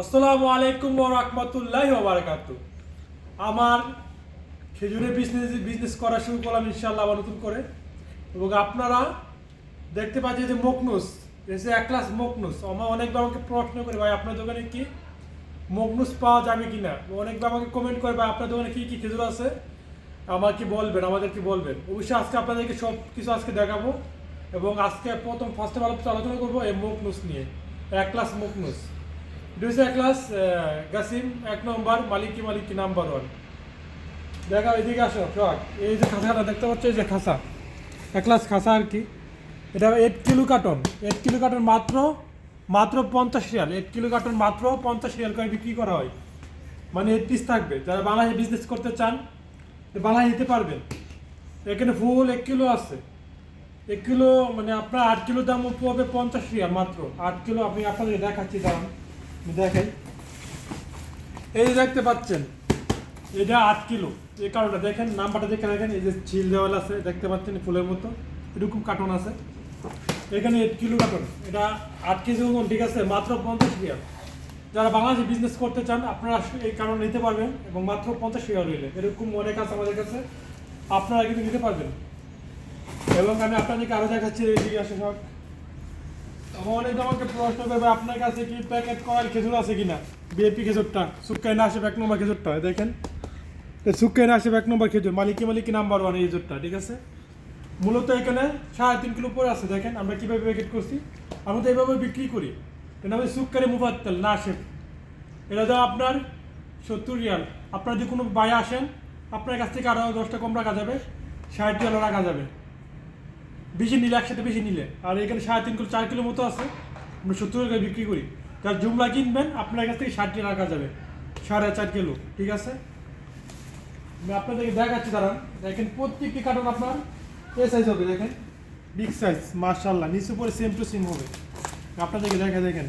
আসসালামু আলাইকুম রহমতুল্লাহ বারাকাত আমার খেজুরের বিজনেস বিজনেস করা শুরু করলাম ইনশাল্লাহ আবার নতুন করে। এবং আপনারা দেখতে পাচ্ছেন যে মকনুস, এসে এক ক্লাস মকনুস। আমার অনেকবার আমাকে প্রশ্ন করে, ভাই, আপনার দোকানে কি মকনুস পাওয়া যাবে কি না অনেকবার আমাকে কমেন্ট করে, ভাই, আপনার দোকানে কি কি খেজুর আছে? আমাকে বলবেন, আমাদেরকে বলবেন। অবশ্যই আজকে আপনাদেরকে সব কিছু আজকে দেখাবো। এবং আজকে প্রথম ফার্স্ট অফ আলোচনা করব এই মকনুস নিয়ে। এক ক্লাস মকনুস। এক ক্লাস গাসিম, এক নম্বর, মালিকি মালিকি নাম্বার ওয়ান। দেখা, এদিকে আসো শখ এই যে খাসাটা দেখতে পাচ্ছ, এই যে খাসা। এক ক্লাস খাসা আর কি। এটা eight kilo carton eight kilo carton মাত্র মাত্র পঞ্চাশ রিয়াল। এইট কিলো কার্টন মাত্র পঞ্চাশ রিয়াল করে বিক্রি করা হয়। মানে এইট পিস থাকবে। যারা বাংলাদেশে বিজনেস করতে চান বাংলায় নিতে পারবেন। এখানে ফুল এক কিলো আছে। এক কিলো মানে আপনার আট কিলো দাম পড়বে পঞ্চাশ রিয়াল মাত্র। আট কিলো আমি আপনাদের দেখাচ্ছি দাম। দেখাই। এই যে দেখতে পাচ্ছেন, এটা আট কিলো। এই কারণটা দেখেন, নাম্বারটা দেখে দেখেন এই যে ছিল দেওয়াল আছে, দেখতে পাচ্ছেন ফুলের মতো। এরকম কার্টন আছে। এখানে এইট কিলো কার্টন। এটা আট কেজি ওজন, ঠিক আছে, মাত্র পঞ্চাশ রিয়াল। যারা বাংলাদেশে বিজনেস করতে চান, আপনারা এই কারণ নিতে পারবেন এবং মাত্র পঞ্চাশ রিয়াল রইলে এরকম অনেক আছে আমাদের কাছে, আপনারা কিন্তু নিতে পারবেন। এবং আমি আপনাদেরকে আরও দেখাচ্ছি এদিকে আসে সব। আমাকে প্রশ্ন আপনার কাছে কি প্যাকেট করার খেজুর আছে খেজুরটা না আসে এক দেখেন। না এক নম্বর খেজুর নাম্বার ওয়ান এই ঠিক আছে? মূলত এখানে সাড়ে তিন দেখেন কীভাবে প্যাকেট করছি। তো এইভাবে বিক্রি করি। মুফাত্তাল এটা আপনার সত্তর রিয়াল। আপনারা যদি কোনো বাই আসেন, আপনার কাছ থেকে আরও দশটা কম রাখা যাবে, ষাট রিয়ালও রাখা যাবে। বেশি নিলে একসাথে বেশি নিলে। আর এখানে সাড়ে তিন কিলো, চার কিলো মতো আছে। আমরা সত্তর টাকা বিক্রি করি। যার জুমলা কিনবেন, আপনার কাছ থেকে ষাট টাকা রাখা যাবে। সাড়ে চার কিলো, ঠিক আছে? আমি আপনাদেরকে দেখাচ্ছি, দাঁড়ান। দেখেন প্রত্যেকটি কার্টন আপনার এ সাইজ হবে, দেখেন। বিগ সাইজ মার্শাল্লাহ নিচে পরে সেম টু সেম হবে। আপনাদেরকে দেখা দেখেন।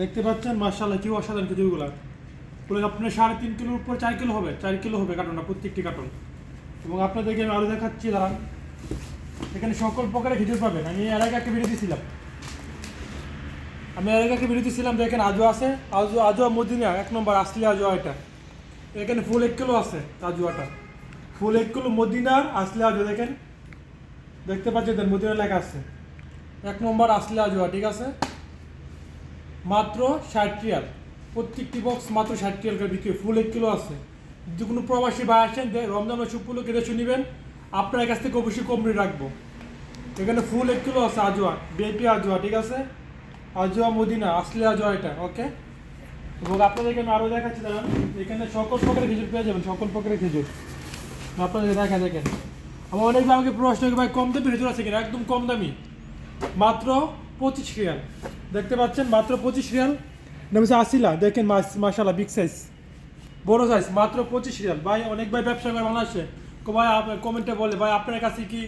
দেখতে পাচ্ছেন মার্শাল্লাহ কি অসাধারণ খেজুরগুলা বলে আপনার সাড়ে তিন কিলোর উপর চার কিলো হবে, চার কিলো হবে কার্টনটা, প্রত্যেকটি কার্টন। এবং আপনাদেরকে আমি আরও দেখাচ্ছি, দাঁড়ান। এখানে সকল প্রকারের খেজুর পাবেন। আমি এর আগে একটা ভিডিও দিয়েছিলাম আমি এর আগে একটা ভিডিও দিয়েছিলাম দেখেন আজও আছে। আজও আজও মদিনা এক নম্বর আসলে আজও এটা। এখানে ফুল এক কিলো আছে আজুয়াটা ফুল এক কিলো মদিনার আসলে আজও দেখেন। দেখতে পাচ্ছেন মদিনা লেখা আছে। এক নম্বর আসলে আজুয়া ঠিক আছে? মাত্র ষাট রিয়াল। প্রত্যেকটি বক্স মাত্র ষাট রিয়াল করে বিক্রি ফুল এক কিলো আছে। যদি কোনো প্রবাসী বা আসেন রমজান মাস উপলক্ষে রেশু নেবেন। আপনার কাছ থেকে অবশ্যই কম রেট রাখব। এখানে ফুল এক কিলো আছে আজোয়া বিএপি আজোয়া ঠিক আছে? আজোয়া মদিনা, আসলে আজোয়া এটা ওকে এবং আপনাদেরকে আমি আরও দেখাচ্ছি, দাঁড়ান। এখানে সকল প্রকারের খেজুর পেয়ে যাবেন, সকল প্রকারের খেজুর। আপনাদের দেখা, দেখেন। আমার অনেক আমাকে প্রশ্ন ভাই, কম দামি খেজুর আছে কিনা? একদম কম দামি। মাত্র পঁচিশ রিয়াল। দেখতে পাচ্ছেন, মাত্র পঁচিশ রিয়াল? নাম আসিলা। দেখেন মাসালা বিগ সাইজ বড় সাইজ মাত্র পঁচিশ রিয়াল। ভাই, অনেক ভাই ব্যবসা করে বাংলাদেশে। ভাই কমেন্টে বলে, ভাই, আপনার কাছে কি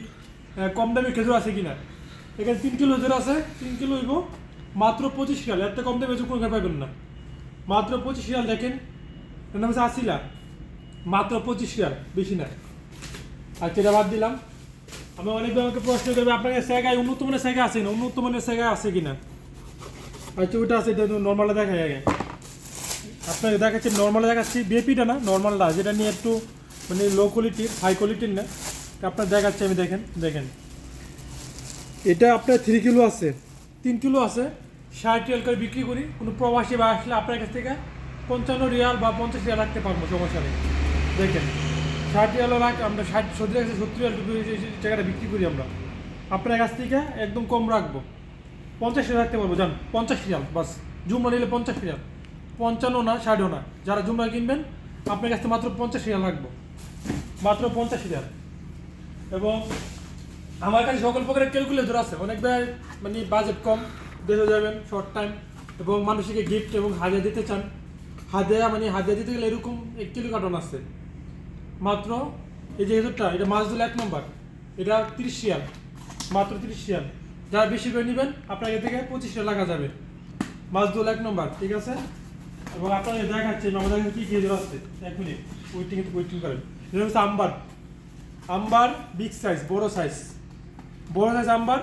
কম দামি খেজুর আছে কিনা? এখানে তিন কিলো খেজুর আছে, তিন কিলো হইব। মাত্র পঁচিশ রিয়াল এত কম দামে কোনো পাবেন না। মাত্র পঁচিশ রিয়াল দেখেন, এর নাম হচ্ছে আসিলা মাত্র পঁচিশ রিয়াল বেশি না। আর সেটা বাদ দিলাম, আমি অনেক আমাকে প্রশ্ন করবে, আপনার কাছে জায়গায় উন্নত মানের জায়গা আছে না উন্নত মানের জায়গা আছে কিনা? আচ্ছা ওইটা আছে, এটা নর্মালে দেখা যায় আপনাকে দেখাচ্ছি নর্মাল দেখাচ্ছি বিএপিটা না নর্মালটা যেটা নিয়ে একটু মানে লো কোয়ালিটির হাই কোয়ালিটির না। আপনার দেখাচ্ছি, আমি দেখেন দেখেন। এটা আপনার থ্রি কিলো আছে। তিন কিলো আছে, ষাট রিয়াল করে বিক্রি করি। কোনো প্রবাসী বা আসলে আপনার কাছ থেকে পঞ্চান্ন রিয়াল বা পঞ্চাশ রিয়াল রাখতে পারব, সমস্যা নেই। দেখেন, ষাট রিয়ালও রাখ আমরা ষাট, সত্তর কাছে সত্তর রিয়াল বিক্রি করি আমরা। আপনার কাছ থেকে একদম কম রাখব। পঞ্চাশ রিয়াল রাখতে পারব, জান, পঞ্চাশ রিয়াল বাস। জুমা নিলে পঞ্চাশ রিয়াল পঞ্চান্ন না, ষাটও না। যারা জুমা কিনবেন, আপনার কাছ থেকে মাত্র পঞ্চাশ রিয়াল রাখব। মাত্র পঞ্চাশ হাজার। এবং আমার কাছে সকল প্রকারের ক্যালকুলেটর আছে। অনেক মানে বাজেট কম। দেশে যাবেন শর্ট টাইম এবং মানুষকে গিফট এবং হাদিয়া দিতে চান। হাদিয়া মানে হাদিয়া দিতে গেলে এরকম এক কিলো কার্টন আছে। মাত্র এই যে হেজুরটা এটা মাছদুল এক নম্বর এটা তিরিশ রিয়াল। মাত্র তিরিশ রিয়াল। যারা বেশি করে নেবেন, আপনার এ থেকে পঁচিশ রিয়াল লাগা যাবে। মাছদুল এক নম্বর ঠিক আছে? এবং আপনাদের দেখাচ্ছে আমাদের কী কী হেজর আছে এক মিনিট ওয়েটিং ওয়েটিং করেন। এটা হচ্ছে আম্বার। আম্বার বিগ সাইজ বড় সাইজ বড় সাইজ আম্বার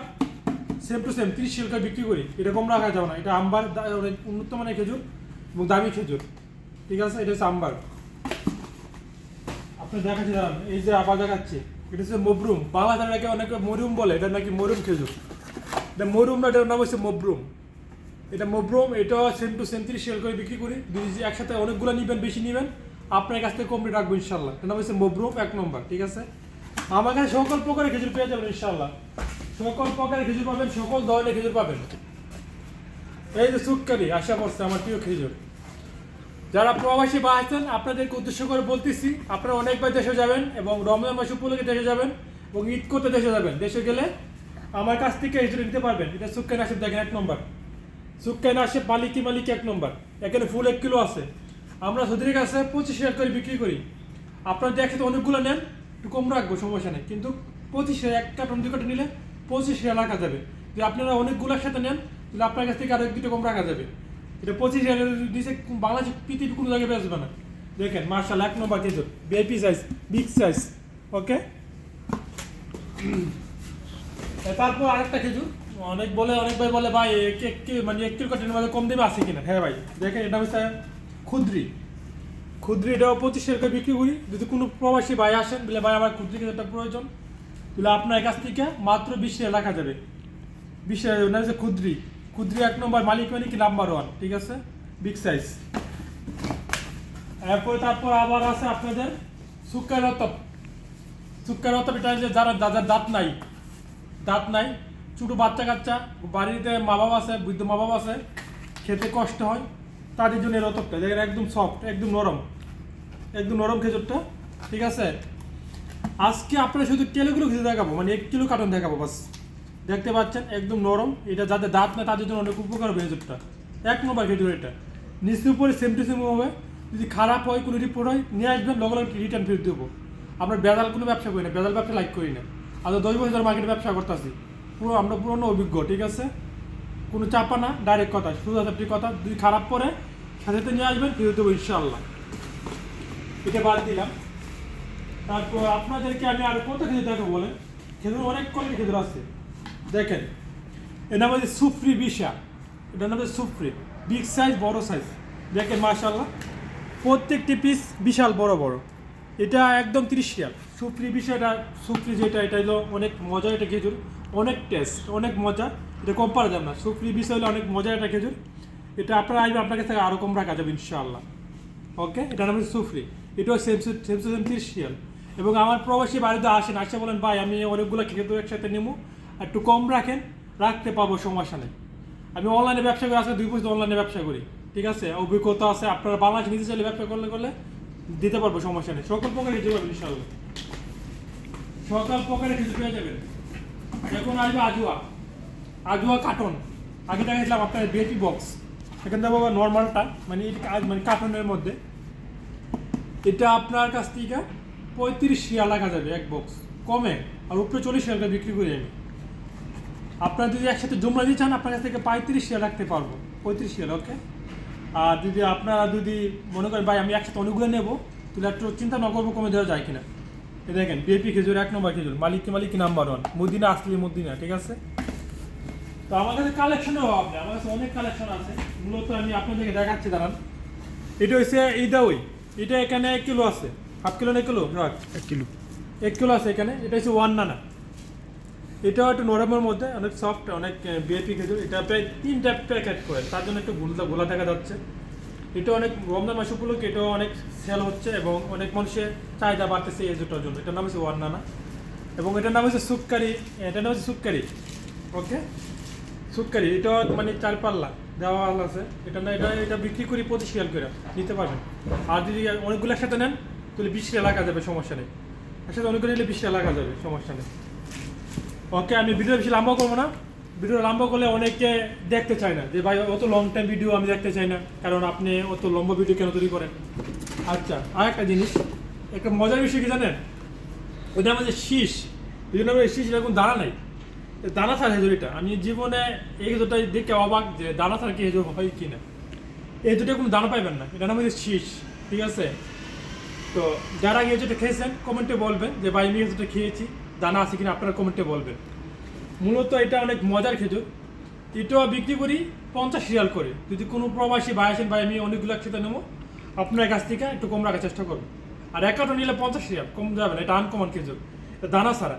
সেম টু সেম তিরিশ শিলকা বিক্রি করি। এটা কম রাখা যাবে না। এটা আম্বার অনেক উন্নত মানের খেজুর এবং দামি খেজুর। ঠিক আছে? এটা হচ্ছে আম্বার। আপনি দেখাচ্ছি, দাঁড়ান। এই যে আবার দেখাচ্ছে, এটা হচ্ছে মবরুম। বাংলা এটাকে অনেকে মরুম বলে, এটা নাকি মরুম খেজুর। এটা মরুম না, এটার নাম হচ্ছে মবরুম। এটা মবরুম, এটা সেম টু সেম তিরিশ করে বিক্রি করি। যদি একসাথে অনেকগুলো নেবেন, বেশি নেবেন, আপনার কাছ থেকে কমপ্লিট রাখব ইনশাল্লাহ। এটা হচ্ছে মবরুম এক নম্বর, ঠিক আছে? আমার কাছে সকল প্রকারের খেজুর পেয়ে যাবেন ইনশাল্লাহ। সকল প্রকারের খেজুর পাবেন, সকল ধরনের খেজুর পাবেন। এই যে সুক্কারি, আশা করছে আমার প্রিয় খেজুর। যারা প্রবাসী বা আছেন, আপনাদেরকে উদ্দেশ্য করে বলতেছি, আপনারা অনেকবার দেশে যাবেন এবং রমজান মাস উপলক্ষে দেশে যাবেন এবং ঈদ করতে দেশে যাবেন। দেশে গেলে আমার কাছ থেকে এই নিতে পারবেন। এটা সুক্কাই নাসিব দেখেন এক নম্বর। সুক্কাই নাসিব মালিকি মালিক এক নম্বর। এখানে ফুল এক কিলো আছে। আমরা সুদের কাছে পঁচিশ হাজার করে বিক্রি করি। আপনারা যদি একসাথে অনেকগুলো নেন, একটু কম রাখব, সমস্যা নেই। কিন্তু পঁচিশ হাজার এক কার্টন দুই কার্টন নিলে পঁচিশ হাজার রাখা যাবে। যদি আপনারা অনেকগুলো একসাথে নেন, তাহলে আপনার কাছ থেকে আরও এক দুটো কম রাখা যাবে। এটা পঁচিশ হাজার নিচে বাংলাদেশ পৃথিবী কোনো জায়গায় বেচবে না। দেখেন, মার্শাল, এক নম্বর খেজুর বেপি সাইজ বিগ সাইজ ওকে তারপর আরেকটা খেজুর। অনেক বলে, অনেক ভাই বলে, ভাই এক এক মানে এক কিলো কাঠের মধ্যে কম দেবে আছে কিনা। হ্যাঁ ভাই, দেখেন, এটা হচ্ছে ক্ষুদ্রি ক্ষুদ্রি এটাও পঁচিশ টাকা বিক্রি করি। যদি কোনো প্রবাসী ভাই আসেন, বলে, ভাই, আমার ক্ষুদ্রি খেজুরটা প্রয়োজন। তাহলে আপনার কাছ থেকে মাত্র বিশ টাকা রাখা যাবে। বিশ টাকা না হচ্ছে ক্ষুদ্রি ক্ষুদ্রি এক নম্বর, মালিক মালিক নাম্বার ওয়ান ঠিক আছে? বিগ সাইজ এরপরে তারপর আবার আছে আপনাদের সুক্কার রতপ সুক্কার রতপ এটা যারা, যাদের দাঁত নাই দাঁত নাই ছোটো বাচ্চা কাচ্চা, বাড়িতে মা বাবা আছে, বৃদ্ধ মা বাবা আছে, খেতে কষ্ট হয়, তাদের জন্য এই রতপটা দেখেন একদম সফট একদম নরম একদম নরম খেজুরটা, ঠিক আছে? আজকে আপনারা শুধু কিলোগুলো খেজুর দেখাবো মানে এক কিলো কার্টন দেখাবো, বাস। দেখতে পাচ্ছেন, একদম নরম, এটা যাদের দাঁত না, তাদের জন্য অনেক উপকার হবে খেজুরটা। এক নম্বর খেজুর এটা। নিচে উপরে সেম টু সেম হবে। যদি খারাপ হয়, কোনো রিপোর্ট হয়, নিয়ে আসবেন, লগে লগে রিটার্ন ফেরত দেবো। আমরা বেজাল কোনো ব্যবসা করি না, বেজাল ব্যবসা লাইক করি না। আর দশ বছর মার্কেটে ব্যবসা করতেছি। পুরো আমরা পুরনো অভিজ্ঞ, ঠিক আছে? কোনো চাপা না ডাইরেক্ট কথা একটি কথা, যদি খারাপ পরে সাথে নিয়ে আসবেন ফেরত দেবো ইনশাল্লাহ এটা বাদ দিলাম। তারপর আপনাদেরকে আমি আর কত খেজুর দেখো বলে খেজুর অনেক কোয়ালিটি খেজুর আছে। দেখেন, এর নাম হচ্ছে সুফরি বিশা। এটার নাম হচ্ছে সুফরি। বিগ সাইজ, বড় সাইজ। দেখেন মাশাল্লাহ প্রত্যেকটি পিস বিশাল, বড় বড়। এটা একদম তিরিশ রিয়াল। সুফরি বিষয়টা সুফরি যেটা, এটা হলো অনেক মজা এটা খেজুর। অনেক টেস্ট অনেক মজা। এটা কম পারা যাবে না সুফরি বিষয় হলে অনেক মজা এটা খেজুর। এটা আপনার আসবে আপনার কাছ আরও কম রাখা যাবে, ইনশাআল্লাহ। ওকে এটা নাম হচ্ছে সুফরি। এটাও সেম সেম সেম তিরিশ এবং আমার প্রবাসী বাড়িতে আসেন, আসে বলেন, ভাই, আমি অনেকগুলো খেতে একসাথে নেব। একটু কম রাখেন, রাখতে পাবো, সমস্যা নেই। আমি অনলাইনে ব্যবসা করি, আজকে দুই বছর অনলাইনে ব্যবসা করি। ঠিক আছে? অভিজ্ঞতা আছে, আপনারা বাংলাদেশ নিজে চাইলে ব্যবসা করলে করলে দিতে পারব, সমস্যা নেই। সকল প্রকারের কিছু পাবেন ইনশাল্লাহ সকল প্রকারের কিছু পেয়ে যাবেন। এখন আসবে আজুয়া। আজুয়া কার্টন আগে দেখাইছিলাম আপনার বিএপি বক্স এখান থেকে বাবা নর্মালটা মানে এটা মানে কার্টনের মধ্যে। এটা আপনার কাছ থেকে পঁয়ত্রিশ রিয়াল লাগা যাবে এক বক্স কমে, আর উপরে চল্লিশ রিয়ালটা বিক্রি করি আমি। আপনারা যদি একসাথে জমা দিতে চান, আপনার কাছ থেকে পঁয়ত্রিশ রিয়াল রাখতে পারব। পঁয়ত্রিশ রিয়াল ওকে আর যদি আপনারা যদি মনে করেন, ভাই, আমি একসাথে অনেকগুলো নেব, তাহলে একটু চিন্তা না করব কমে দেওয়া যায় কিনা। দেখেন বিএপি খেজুর এক নম্বর খেজুর। মালিক মালিক নাম্বার ওয়ান মদিনা আসলি মদিনা ঠিক আছে? তো আমার কাছে কালেকশনের অভাব নেই আমার কাছে অনেক কালেকশন আছে। মূলত আমি আপনাদেরকে দেখাচ্ছি দাঁড়ান। এটা হচ্ছে এইটা ওই এটা এখানে এক কিলো আছে। হাফ কিলো না এক কিলো? রাখ। এক কিলো। এক কিলো আছে এখানে। এটা হচ্ছে ওয়ান নানা এটাও একটু নরমের মধ্যে অনেক সফট অনেক বিএপি খেজুর। এটা প্রায় তিনটা প্যাকেট করে। তার জন্য একটু গোলা দেখা যাচ্ছে। এটা অনেক রমজান মাস উপলক্ষে এটাও অনেক সেল হচ্ছে এবং অনেক মানুষের চাহিদা বাড়তেছে এই জুটার জন্য। এটার নাম হচ্ছে ওয়ান নানা এবং এটার নাম হচ্ছে সুক্কারি এটার নাম হচ্ছে সুপকারি ওকে সুক্কারি এটা মানে চার পাল্লা দেওয়া আছে। এটা না, এটা এটা বিক্রি করি পঁচিশ রিয়াল করে। নিতে পারবেন। আর যদি অনেকগুলো একসাথে নেন, তাহলে বিশ রিয়াল লাগা যাবে, সমস্যা নেই। একসাথে অনেকগুলো নিলে বিশ রিয়াল লাগা যাবে, সমস্যা নেই। ওকে আমি ভিডিও বেশি লম্বা করব না। ভিডিও লম্বা করলে অনেকে দেখতে চায় না যে, ভাই, অত লং টাইম ভিডিও আমি দেখতে চাই না, কারণ আপনি অত লম্বা ভিডিও কেন তৈরি করেন? আচ্ছা আর একটা জিনিস, একটা মজার বিষয় কি জানেন? ওইটা আমাদের শীষ, এই জন্য আমার শীষ এরকম দাঁড়া নাই। দানা ছাড়া হেজুর এটা। আমি জীবনে এই হেজুরটা দেখে অবাক যে, দানা ছাড়া কি হেজুর হয় কি না। এই দুটো কোনো দানা পাইবেন না। এটা নাম শীষ, ঠিক আছে? তো যারা এই যেটা খেয়েছেন, কমেন্টে বলবেন যে, ভাই, আমি হেজুরটা খেয়েছি, দানা আছে কিনা? আপনারা কমেন্টে বলবেন। মূলত এটা অনেক মজার খেজুর। এটাও বিক্রি করি পঞ্চাশ রিয়াল করে। যদি কোনো প্রবাসী ভাই আসেন, ভাই, আমি অনেকগুলো একসাথে নেব। আপনার কাছ থেকে একটু কম রাখার চেষ্টা করব আর এক কার্টন নিলে পঞ্চাশ রিয়াল, কম যাবে না, এটা আনকমন খেজুর। দানা ছাড়া।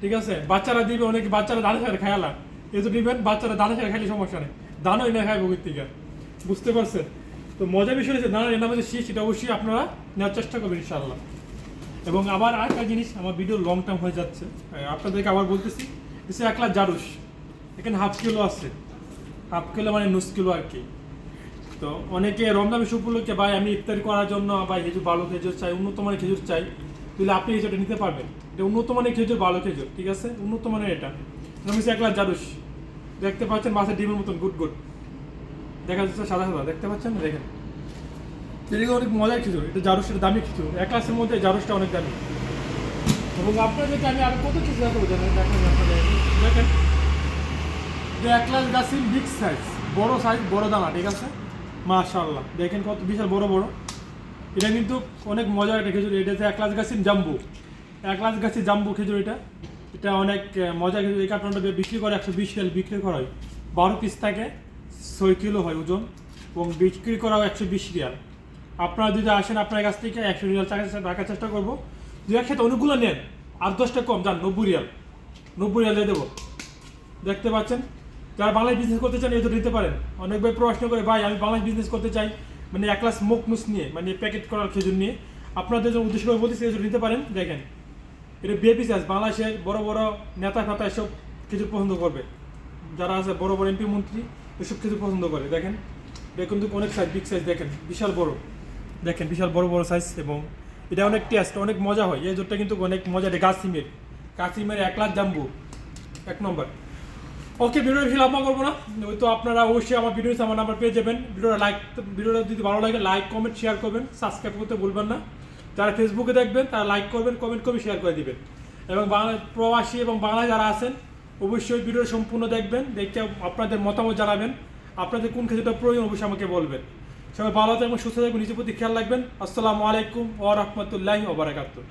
ঠিক আছে? বাচ্চারা দিবে, অনেকে বাচ্চারা দানা ছাড়া খায়ালা এই তো নিবেন বাচ্চারা দানা ছাড়া খাইলে সমস্যা নেই। দানাই না খায় বগির থেকে। বুঝতে পারছেন? তো মজার বিষয় হচ্ছে দানার এর নামে যে শীষ, এটা অবশ্যই আপনারা নেওয়ার চেষ্টা করবেন ইনশাআল্লাহ। এবং আবার আরেকটা জিনিস, আমার ভিডিও লং টার্ম হয়ে যাচ্ছে। আপনাদেরকে আবার বলতেছি এসে এক লাখ জারুস এখানে হাফ কিলো আছে। হাফ কিলো মানে নুস কিলো আর কি। তো অনেকে রমজান মাস উপলক্ষে, ভাই, আমি ইফতারি করার জন্য, ভাই, খেজুর, ভালো খেজুর চাই, উন্নত মানের খেজুর চাই। তাহলে আপনি খেজুরটা নিতে পারবেন। এটা উন্নত মানের খেজুর, ভালো খেজুর, ঠিক আছে? উন্নত মানের এটা। আমি এক লাখ জারুস দেখতে পাচ্ছেন মাছের ডিমের মতন, গুড গুড। দেখা যাচ্ছে সাদা সাদা। দেখতে পাচ্ছেন? দেখেন। এদিকে অনেক মজার খেজুর। এটা জারুসের দামি খেজুর। এক মধ্যে জারুসটা অনেক দামি। এবং আপনাদেরকে আমি আরও কত কিছু দেখাবো জানেন দেখেন আপনাদের, দেখেন। যে এক গাছের বিগ সাইজ বড় সাইজ বড় দানা, ঠিক আছে? মাশাআল্লাহ, দেখেন কত বিশাল, বড় বড়। এটা কিন্তু অনেক মজার একটা খেজুর, এটা হচ্ছে এক ক্লাস গাছের জাম্বু। এক ক্লাস গাছের জাম্বু খেজুর এটা। এটা অনেক মজার খেজুর। এই কার্টনটা বিক্রি করে, একশো বিশ রিয়াল বিক্রি করা হয়। বারো পিস থাকে, ছয় কিলো হয় ওজন, এবং বিক্রি করা হয় একশো বিশ রিয়াল। আপনারা যদি আসেন আপনার কাছ থেকে, একশো রিয়াল টাকা রাখার চেষ্টা করব। যদি একসাথে অনেকগুলো নেন। আর দশটা কম, যান, নব্বই রিয়াল। নব্বই রিয়াল দেবো। দেখতে পাচ্ছেন? যারা বাংলায় বিজনেস করতে চান তো নিতে পারেন। অনেক ভাই প্রশ্ন করে, ভাই, আমি বাংলায় বিজনেস করতে চাই মানে এক ক্লাস মুখ নুস নিয়ে মানে প্যাকেট করার খেজুর নিয়ে। আপনাদের যে উদ্দেশ্য করে বলতেছি খেজুর নিতে পারেন। দেখেন, এটা বিএপি চাষ বাংলাদেশের বড় বড় নেতা ফাতা এসব খেজুর পছন্দ করবে। যারা আছে, বড় বড় এমপি মন্ত্রী, এসব খেজুর পছন্দ করে। দেখেন, এটা কিন্তু অনেক সাইজ বিগ সাইজ দেখেন, বিশাল বড়। দেখেন, বিশাল বড় বড় সাইজ এবং এটা অনেক টেস্ট অনেক মজা হয়। এই জোরটা কিন্তু অনেক মজা এটা গাছিমের গাছিমের এক লাখ জাম্বু। এক নম্বর। ওকে ভিডিও বেশি লম্বা করব না। ওই তো আপনারা অবশ্যই আমার ভিডিও আমার নাম্বার পেয়ে যাবেন। ভিডিওটা লাইক ভিডিওটা যদি ভালো লাগে লাইক কমেন্ট শেয়ার করবেন। সাবস্ক্রাইব করতে ভুলবেন না। যারা ফেসবুকে দেখবেন, তারা লাইক করবেন কমেন্ট করবে শেয়ার করে দিবেন। এবং বাংলা, প্রবাসী এবং বাংলায় যারা আছেন, অবশ্যই ভিডিও সম্পূর্ণ দেখবেন। দেখে আপনাদের মতামত জানাবেন। আপনাদের কোন ক্ষেত্রটা প্রয়োজন, অবশ্যই আমাকে বলবেন। সবাই ভালো থাকবেন সুস্থ থাকবেন নিজের প্রতি খেয়াল রাখবেন। আসসালামু আলাইকুম ও রহমতুল্লাহি ওবরাকাতুহ